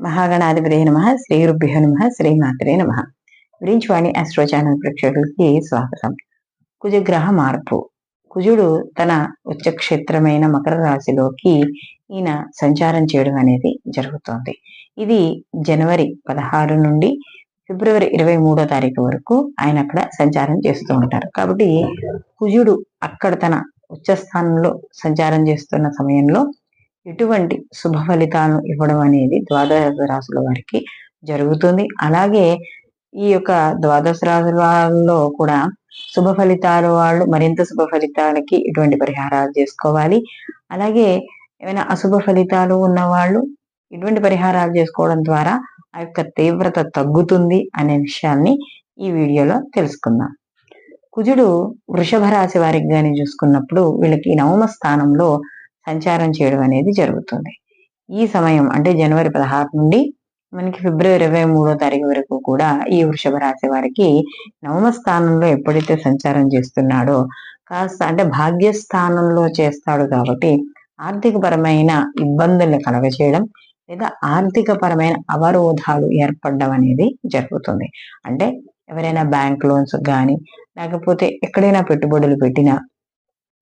మహాగణాధిపతి నమ శ్రీ రుభ్యో నమ శ్రీమాత్రే నమ. వాణి అస్ట్రో ఛానల్ ప్రేక్షకులకి స్వాగతం. కుజగ్రహ మార్పు. కుజుడు తన ఉచ్చక్షేత్రమైన మకర రాశిలోకి ఈయన సంచారం చేయడం అనేది జరుగుతోంది. ఇది జనవరి పదహారు నుండి ఫిబ్రవరి ఇరవై మూడో తారీఖు వరకు ఆయన అక్కడ సంచారం చేస్తూ ఉంటారు. కాబట్టి కుజుడు అక్కడ తన ఉచ్చస్థానంలో సంచారం చేస్తున్న సమయంలో ఎటువంటి శుభ ఫలితాలను ఇవ్వడం అనేది ద్వాదశ రాశుల వారికి జరుగుతుంది. అలాగే ఈ యొక్క ద్వాదశ రాశులలో కూడా శుభ ఫలితాలు వాళ్ళు మరింత శుభ ఫలితాలకి ఇటువంటి పరిహారాలు చేసుకోవాలి. అలాగే ఏమైనా అశుభ ఫలితాలు ఉన్నవాళ్ళు ఇటువంటి పరిహారాలు చేసుకోవడం ద్వారా ఆ యొక్క తీవ్రత తగ్గుతుంది అనే విషయాన్ని ఈ వీడియోలో తెలుసుకుందాం. కుజుడు వృషభ రాశి వారికి కానీ చూసుకున్నప్పుడు వీళ్ళకి నవమ స్థానంలో సంచారం చేయడం అనేది జరుగుతుంది. ఈ సమయం అంటే జనవరి పదహారు నుండి మనకి ఫిబ్రవరి ఇరవై మూడో తారీఖు వరకు కూడా ఈ వృషభ రాశి వారికి నవమ స్థానంలో ఎప్పుడైతే సంచారం చేస్తున్నాడో కాస్త అంటే భాగ్యస్థానంలో చేస్తాడు కాబట్టి ఆర్థికపరమైన ఇబ్బందుల్ని కలగచేయడం లేదా ఆర్థికపరమైన అవరోధాలు ఏర్పడడం అనేది జరుగుతుంది. అంటే ఎవరైనా బ్యాంక్ లోన్స్ కానీ లేకపోతే ఎక్కడైనా పెట్టుబడులు పెట్టినా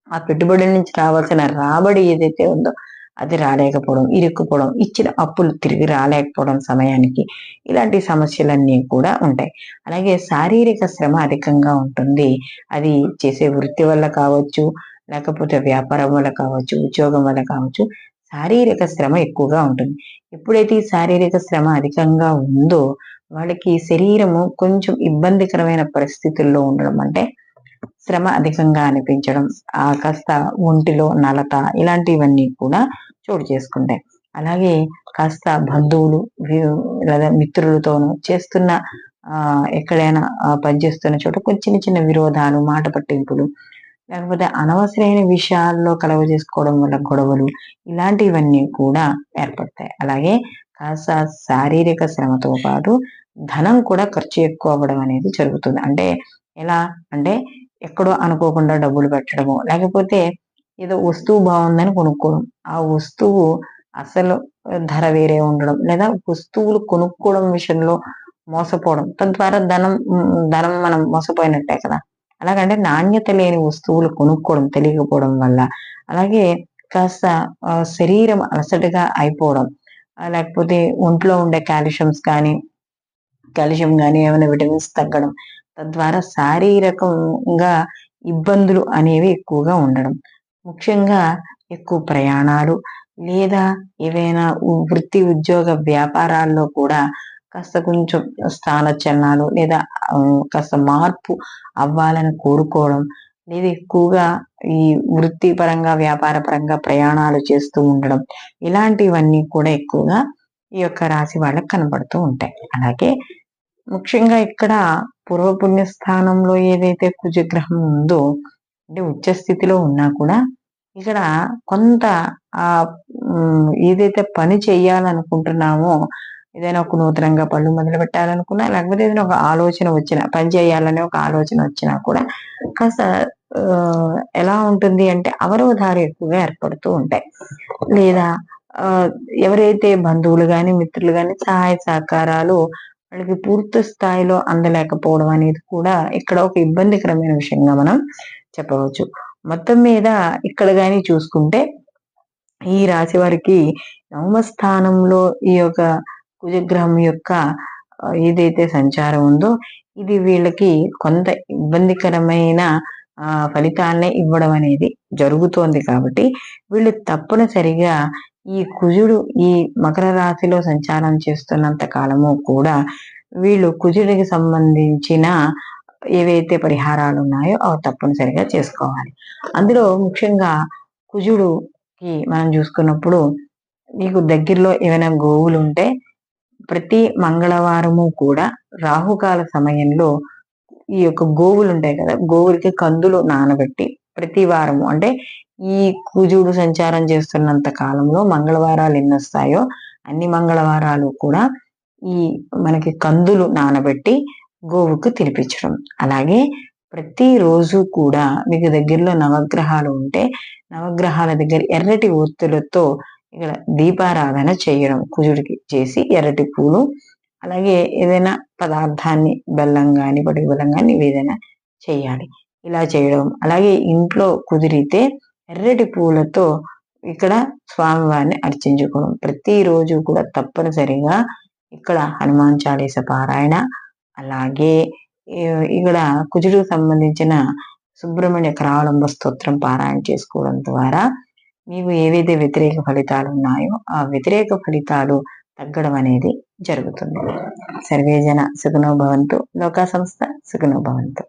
ఆ పెట్టుబడుల నుంచి రావాల్సిన రాబడి ఏదైతే ఉందో అది రాలేకపోవడం ఇరుక్కుపోవడం ఇచ్చిన అప్పులు తిరిగి రాలేకపోవడం సమయానికి ఇలాంటి సమస్యలన్నీ కూడా ఉంటాయి. అలాగే శారీరక శ్రమ అధికంగా ఉంటుంది. అది చేసే వృత్తి వల్ల కావచ్చు లేకపోతే వ్యాపారం వల్ల కావచ్చు ఉద్యోగం వల్ల కావచ్చు శారీరక శ్రమ ఎక్కువగా ఉంటుంది. ఎప్పుడైతే ఈ శారీరక శ్రమ అధికంగా ఉందో వాళ్ళకి శరీరము కొంచెం ఇబ్బందికరమైన పరిస్థితుల్లో ఉండడం అంటే శ్రమ అధికంగా అనిపించడం ఆ కాస్త ఒంటిలో నలత ఇలాంటివన్నీ కూడా చోటు చేసుకుంటాయి. అలాగే కాస్త బంధువులు లేదా మిత్రులతోనూ చేస్తున్న ఆ ఎక్కడైనా పనిచేస్తున్న చోట కొంచెం చిన్న చిన్న విరోధాలు మాట పట్టింపులు లేకపోతే అనవసరమైన విషయాల్లో కలవ చేసుకోవడం వల్ల గొడవలు ఇలాంటివన్నీ కూడా ఏర్పడతాయి. అలాగే కాస్త శారీరక శ్రమతో పాటు ధనం కూడా ఖర్చు ఎక్కువ అవ్వడం అనేది జరుగుతుంది. అంటే ఎలా అంటే ఎక్కడో అనుకోకుండా డబ్బులు పెట్టడము. లేకపోతే ఏదో వస్తువు బాగుందని కొనుక్కోవడం. ఆ వస్తువు అసలు ధర వేరే ఉండడం. లేదా వస్తువులు కొనుక్కోవడం విషయంలో మోసపోవడం. తద్వారా ధనం ధనం మనం మోసపోయినట్టే కదా. అలాగంటే నాణ్యత లేని వస్తువులు కొనుక్కోవడం తెలియకపోవడం వల్ల. అలాగే కాస్త శరీరం అలసటగా అయిపోవడం. లేకపోతే ఒంట్లో ఉండే కాల్షియమ్స్ కానీ కాల్షియం కానీ ఏమైనా విటమిన్స్ తగ్గడం. తద్వారా శారీరకంగా ఇబ్బందులు అనేవి ఎక్కువగా ఉండడం ముఖ్యంగా ఎక్కువ ప్రయాణాలు లేదా ఏవైనా వృత్తి ఉద్యోగ వ్యాపారాల్లో కూడా కాస్త కొంచెం స్థానచలనాలు లేదా కాస్త మార్పు అవ్వాలని కోరుకోవడం లేదా ఎక్కువగా ఈ వృత్తిపరంగా వ్యాపార పరంగా ప్రయాణాలు చేస్తూ ఉండడం ఇలాంటివన్నీ కూడా ఎక్కువగా ఈ యొక్క రాశి వాళ్ళకి కనబడుతూ ఉంటాయి. అలాగే ముఖ్యంగా ఇక్కడ పూర్వపుణ్య స్థానంలో ఏదైతే కుజగ్రహం ఉందో అంటే ఉచ్చ స్థితిలో ఉన్నా కూడా ఇక్కడ కొంత ఆ ఏదైతే పని చేయాలనుకుంటున్నామో ఏదైనా ఒక నూతనంగా పళ్ళు మొదలు పెట్టాలనుకున్నా లేకపోతే ఏదైనా ఒక ఆలోచన వచ్చినా పని చేయాలనే ఒక ఆలోచన వచ్చినా కూడా కాస్త ఎలా ఉంటుంది అంటే అవరోధాలు ఎక్కువగా ఏర్పడుతూ ఉంటాయి. లేదా ఎవరైతే బంధువులు కానీ మిత్రులు కానీ సహాయ సహకారాలు వాళ్ళకి పూర్తి స్థాయిలో అందలేకపోవడం అనేది కూడా ఇక్కడ ఒక ఇబ్బందికరమైన విషయంగా మనం చెప్పవచ్చు. మొత్తం మీద ఇక్కడ కానీ చూసుకుంటే ఈ రాశి వారికి నవమ స్థానంలో ఈ యొక్క కుజగ్రహం యొక్క ఏదైతే సంచారం ఉందో ఇది వీళ్ళకి కొంత ఇబ్బందికరమైన ఆ ఫలితాలనే ఇవ్వడం అనేది జరుగుతోంది కాబట్టి వీళ్ళు తప్పనిసరిగా ఈ కుజుడు ఈ మకర రాశిలో సంచారం చేస్తున్నంత కాలము కూడా వీళ్ళు కుజుడికి సంబంధించిన ఏవైతే పరిహారాలు ఉన్నాయో అవి తప్పనిసరిగా చేసుకోవాలి. అందులో ముఖ్యంగా కుజుడుకి మనం చూసుకున్నప్పుడు మీకు దగ్గరలో ఏమైనా గోవులు ఉంటే ప్రతి మంగళవారము కూడా రాహుకాల సమయంలో ఈ యొక్క గోవులు ఉంటాయి కదా గోవులకి కందులు నానబెట్టి ప్రతి వారము. అంటే ఈ కుజుడు సంచారం చేస్తున్నంత కాలంలో మంగళవారాలు ఎన్ని వస్తాయో అన్ని మంగళవారాలు కూడా ఈ మనకి కందులు నానబెట్టి గోవుకు తినిపించడం. అలాగే ప్రతిరోజు కూడా మీకు దగ్గరలో నవగ్రహాలు ఉంటే నవగ్రహాల దగ్గర ఎర్రటి ఒత్తులతో ఇక్కడ దీపారాధన చేయడం కుజుడికి చేసి ఎర్రటి పూలు అలాగే ఏదైనా పదార్థాన్ని బెల్లం కానీ పడి బెల్లం కానీ ఏదైనా చేయాలి. ఇలా చేయడం. అలాగే ఇంట్లో కుదిరితే ఎర్రటి పూలతో ఇక్కడ స్వామివారిని అర్చించుకోవడం. ప్రతిరోజు కూడా తప్పనిసరిగా ఇక్కడ హనుమాన్ చాలీస పారాయణ అలాగే ఇక్కడ కుజుడికి సంబంధించిన సుబ్రహ్మణ్య కరావలంబ స్తోత్రం పారాయణ చేసుకోవడం ద్వారా మీకు ఏవైతే వ్యతిరేక ఫలితాలు ఉన్నాయో ఆ వ్యతిరేక ఫలితాలు తగ్గడం అనేది జరుగుతుంది. సర్వేజన సుఖనో భవంతు. లోకా సంస్థ సుఖనో భవంతు.